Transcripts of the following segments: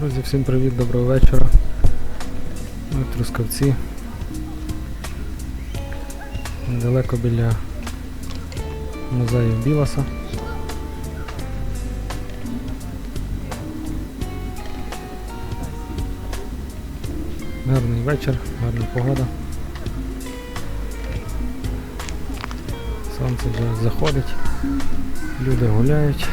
Друзі, всім привіт, доброго вечора. Ми в Трускавці. Недалеко біля музею Біласа. Гарний вечір, гарна погода. Сонце вже заходить, люди гуляють.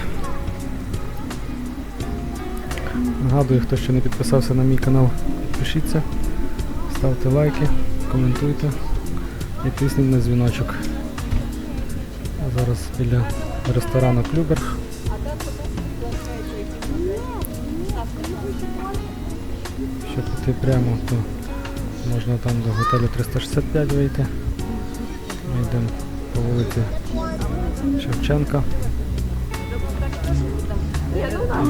Нагадую, хто ще не підписався на мій канал, підпишіться, ставте лайки, коментуйте і тисніть на дзвіночок. А зараз біля ресторану Клюбер. Щоб піти прямо, то можна там до готелю 365 вийти. Ми йдемо по вулиці Шевченка.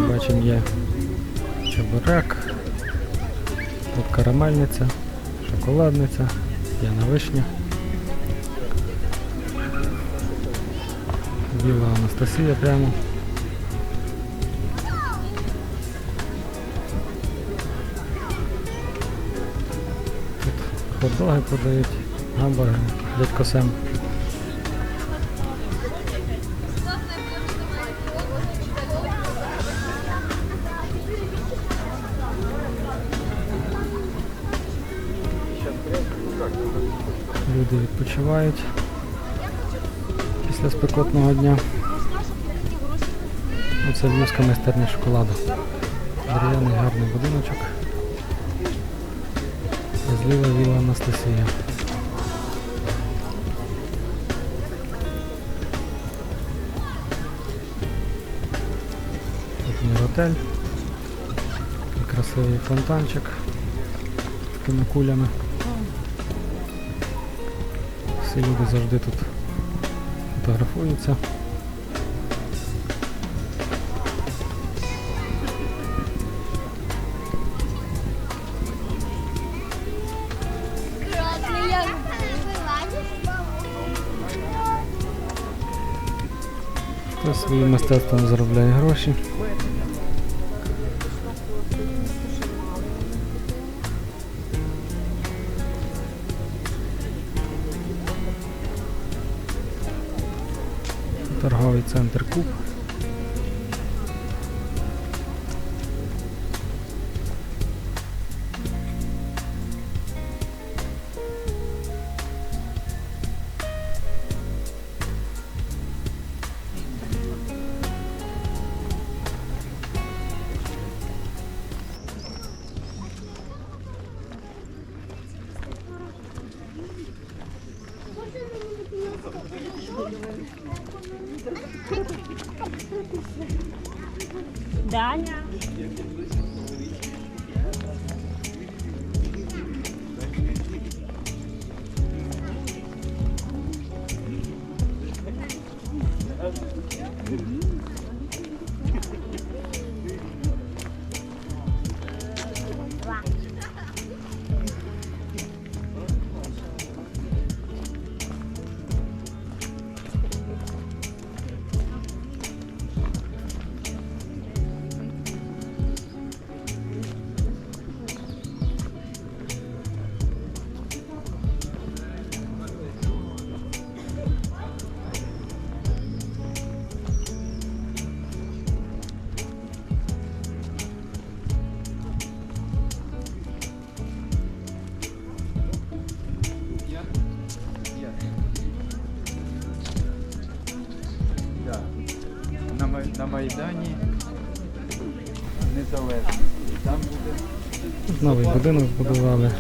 Бачимо є чебурек, тут карамельниця, шоколадниця, п'яна вишня. Біла Анастасія прямо. Тут хот-доги продають, гамбургери, дядько Сем. Люди відпочивають після спекотного дня. Оце Львівська майстерня шоколаду. Дерев'яний гарний будиночок. Зліва віла Анастасія. Тут міротель. І красивий фонтанчик з такими кулями. Всі люди завжди тут фотографуються. Хтось своїм мистецтвом заробляє гроші. Торговий центр Куб. Даня. На, Майдані Незалежності. Там буде новий будинок збудували.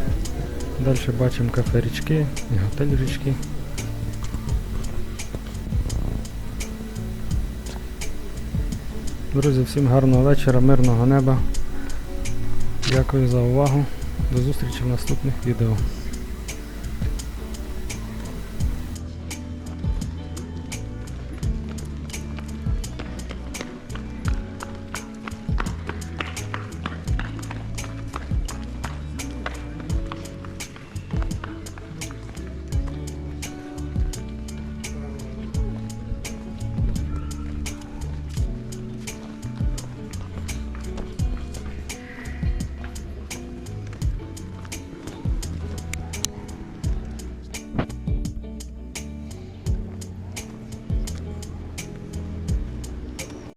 Далі бачимо кафе річки і готель річки. Друзі, всім гарного вечора, мирного неба. Дякую за увагу. До зустрічі в наступних відео.